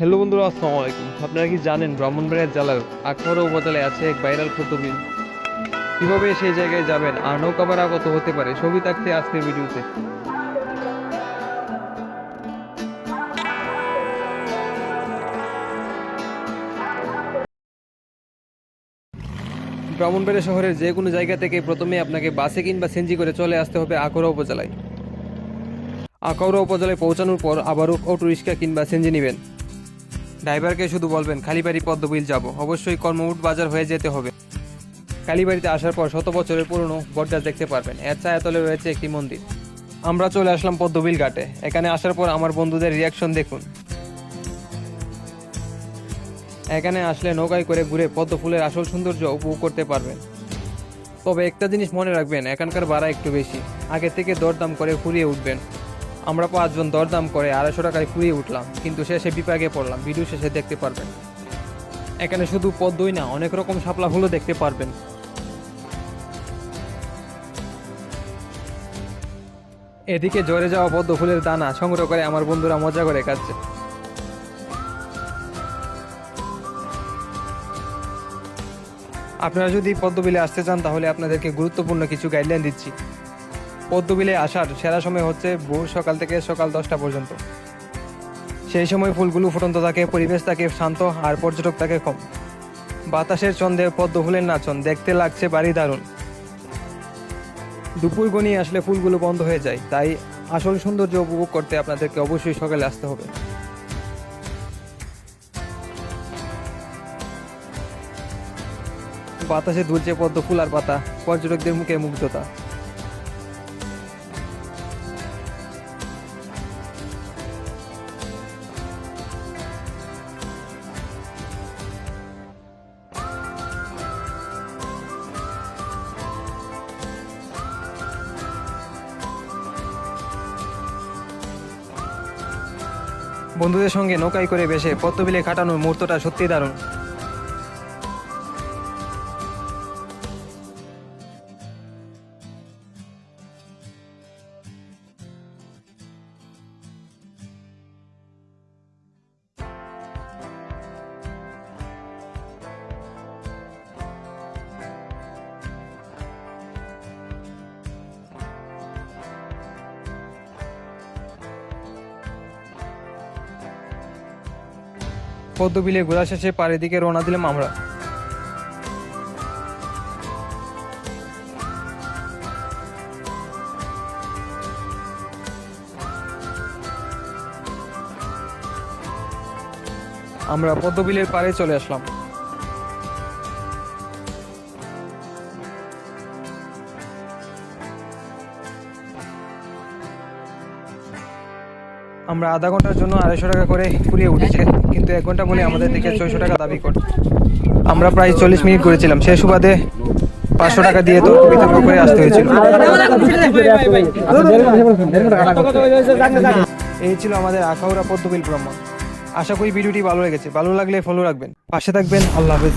Hello বন্ধুরা, আসসালামু আলাইকুম। আপনারা কি জানেন ব্রাহ্মণবাড়িয়া জেলার আখাউড়া উপজেলায় আছে এক ভাইরাল ফটোবিল? কীভাবে সেই জায়গায় যাবেন আর নৌকা ভাড়া কত হতে পারে ছবি থাকছে আজকের ভিডিওতে। ব্রাহ্মণবাড়িয়া শহরের যে কোনো জায়গা থেকে প্রথমে আপনাকে বাসে কিংবা সেনজি করে চলে আসতে হবে আখাউড়া উপজেলায়। আখাউড়া উপজেলায় পৌঁছানোর পর আবারও অটো রিক্সা কিংবা সেনজি নেবেন। ড্রাইভারকে শুধু বলবেন, খালিবাড়ি পদ্মবিল যাব। অবশ্যই কর্মউট বাজার হয়ে যেতে হবে। কালীবাড়িতে আসার পর শত বছরের পুরনো বটগাছ দেখতে পারবেন। এর ছায়াতলে রয়েছে একটি মন্দির। আমরা চলে আসলাম পদ্মবিল ঘাটে। এখানে আসার পর আমার বন্ধুদের রিয়াকশন দেখুন। এখানে আসলে নৌকায় করে ঘুরে পদ্ম ফুলের আসল সৌন্দর্য উপভোগ করতে পারবেন। তবে একটা জিনিস মনে রাখবেন, এখানকার ভাড়া একটু বেশি। আগে থেকে দরদাম করে ফুরিয়ে উঠবেন। আমরা পাঁচজন দরদাম করে আড়াইশো টাকায় কুড়িয়ে উঠলাম, কিন্তু শেষে বিপাকে পড়লাম। ভিডিও শেষে দেখতে পারবেন। এখানে শুধু পদ্মই না, অনেক রকম শাপলা ফুলও দেখতে পারবেন। এদিকে জ্বরে যাওয়া পদ্ম ফুলের দানা সংগ্রহ করে আমার বন্ধুরা মজা করে খাচ্ছে। আপনারা যদি পদ্মবিলে আসতে চান, তাহলে আপনাদেরকে গুরুত্বপূর্ণ কিছু গাইডলাইন দিচ্ছি। পদ্মবিলে আসার সেরা সময় হচ্ছে ভোর সকাল থেকে সকাল দশটা পর্যন্ত। সেই সময় ফুলগুলো ফুটন্ত থাকে, পরিবেশ থাকে শান্ত আর পর্যটক থাকে কম বাতাসের ছন্দে পদ্ম ফুলের নাচন, দেখতে লাগছে বাড়ি দারুণ। দুপুর গনিয়ে আসলে ফুলগুলো বন্ধ হয়ে যায়, তাই আসল সৌন্দর্য উপভোগ করতে আপনাদেরকে অবশ্যই সকালে আসতে হবে। বাতাসে দুলছে পদ্ম ফুল আর পাতা, পর্যটকদের মুখে মুগ্ধতা। বন্ধুদের সঙ্গে নৌকায় করে বেসে পদ্মবিলে কাটানোর মুহূর্তটা সত্যি দারুণ। পদ্মবিলে ঘোরা শেষে পাড়ের দিকে রওনা দিলাম আমরা। আমরা পদ্মবিলের পাড়ে চলে আসলাম। আমরা আধা ঘণ্টার জন্য আড়াইশো টাকা করে ফুরিয়ে উঠেছে। কিন্তু এক ঘণ্টা বলে আমাদের থেকে ছয়শো টাকা দাবি করে আমরা প্রায় চল্লিশ মিনিট করেছিলাম সে সুবাদে পাঁচশো টাকা দিয়ে তো বিতর্ক করে আসতে হয়েছিল। এই ছিল আমাদের আখাউরা পদ্মবিল ভ্রমণ আশা করি ভিডিওটি ভালো লেগেছে। ভালো লাগলে ফলো রাখবেন। পাশে থাকবেন। আল্লাহ হাফেজ।